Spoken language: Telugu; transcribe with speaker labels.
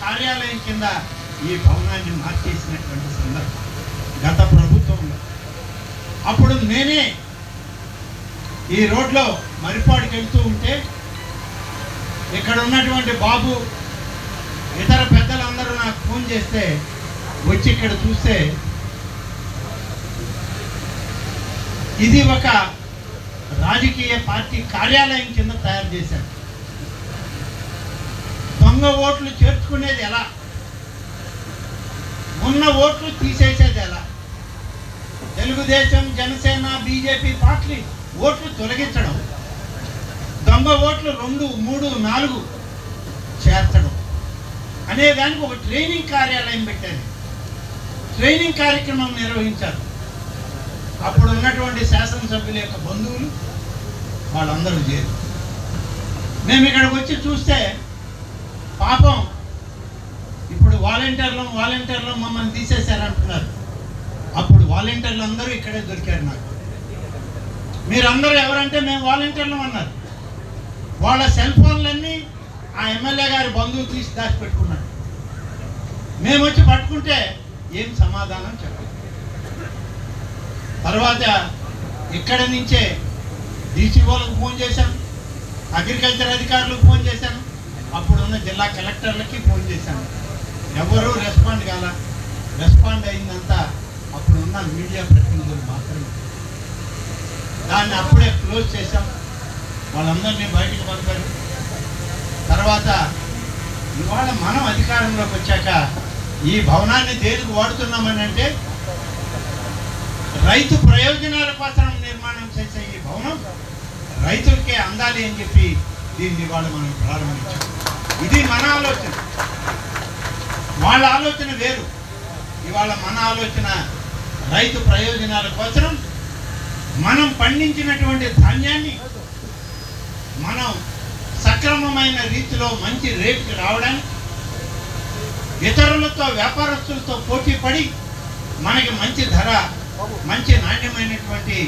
Speaker 1: కార్యాలయం కింద ఈ భవనాన్ని మార్చేసినటువంటి సందర్భం గత ప్రభుత్వంలో. అప్పుడు నేనే ఈ రోడ్లో మరిపాడుకి వెళ్తూ ఉంటే ఇక్కడ ఉన్నటువంటి బాబు ఇతర పెద్దలందరూ నాకు ఫోన్ చేస్తే వచ్చి ఇక్కడ చూస్తే ఇది ఒక రాజకీయ పార్టీ కార్యాలయం కింద తయారు చేశారు. దొంగ ఓట్లు చేర్చుకునేది ఎలా? ఉన్న ఓట్లు తీసేసేది ఎలా? తెలుగుదేశం జనసేన బీజేపీ పార్టీ ఓట్లు తొలగించడం దొంగ ఓట్లు రెండు మూడు నాలుగు చేర్చడం అనేదానికి ఒక ట్రైనింగ్ కార్యాలయం పెట్టారు. ట్రైనింగ్ కార్యక్రమం నిర్వహించారు. ఉన్నటువంటి శాసనసభ్యుల యొక్క బంధువులు వాళ్ళందరూ చేరు. మేము ఇక్కడికి వచ్చి చూస్తే పాపం ఇప్పుడు వాలంటీర్లు వాలంటీర్లు మమ్మల్ని తీసేశారంటున్నారు. అప్పుడు వాలంటీర్లు అందరూ ఇక్కడే దొరికారు నాకు. మీరందరూ ఎవరంటే మేము వాలంటీర్లు అన్నారు. వాళ్ళ సెల్ ఫోన్లన్నీ ఆ ఎమ్మెల్యే గారి బంధువు తీసి దాచిపెట్టుకున్నాడు మేము వచ్చి పట్టుకుంటే ఏం సమాధానం చెప్పలేదు. తర్వాత ఇక్కడ నుంచే డీసీఓలకు ఫోన్ చేశాను. అగ్రికల్చర్ అధికారులకు ఫోన్ చేశాను. అప్పుడున్న జిల్లా కలెక్టర్లకి ఫోన్ చేశాను. ఎవరూ రెస్పాండ్ కాల. రెస్పాండ్ అయిందంతా అప్పుడున్న మీడియా ప్రతినిధులు మాత్రమే. దాన్ని అప్పుడే క్లోజ్ చేశాం. వాళ్ళందరినీ బయటకు పంపారు. తర్వాత ఇవాళ మనం అధికారంలోకి వచ్చాక ఈ భవనాన్ని దేనికి వాడుతున్నామని అంటే రైతు ప్రయోజనాల కోసం నిర్మాణం చేసే ఈ భవనం రైతులకే అందాలి అని చెప్పి దీన్ని ఇవాళ మనం ప్రారంభించాం. ఇది మన ఆలోచన. వాళ్ళ ఆలోచన వేరు. ఇవాళ మన ఆలోచన రైతు ప్రయోజనాల కోసం మనం పండించినటువంటి ధాన్యాన్ని మనం సక్రమమైన రీతిలో మంచి రేటుకి రావడానికి ఇతరులతో వ్యాపారస్తులతో పోటీ పడి మనకి మంచి ధర మంచి నాణ్యమైనటువంటి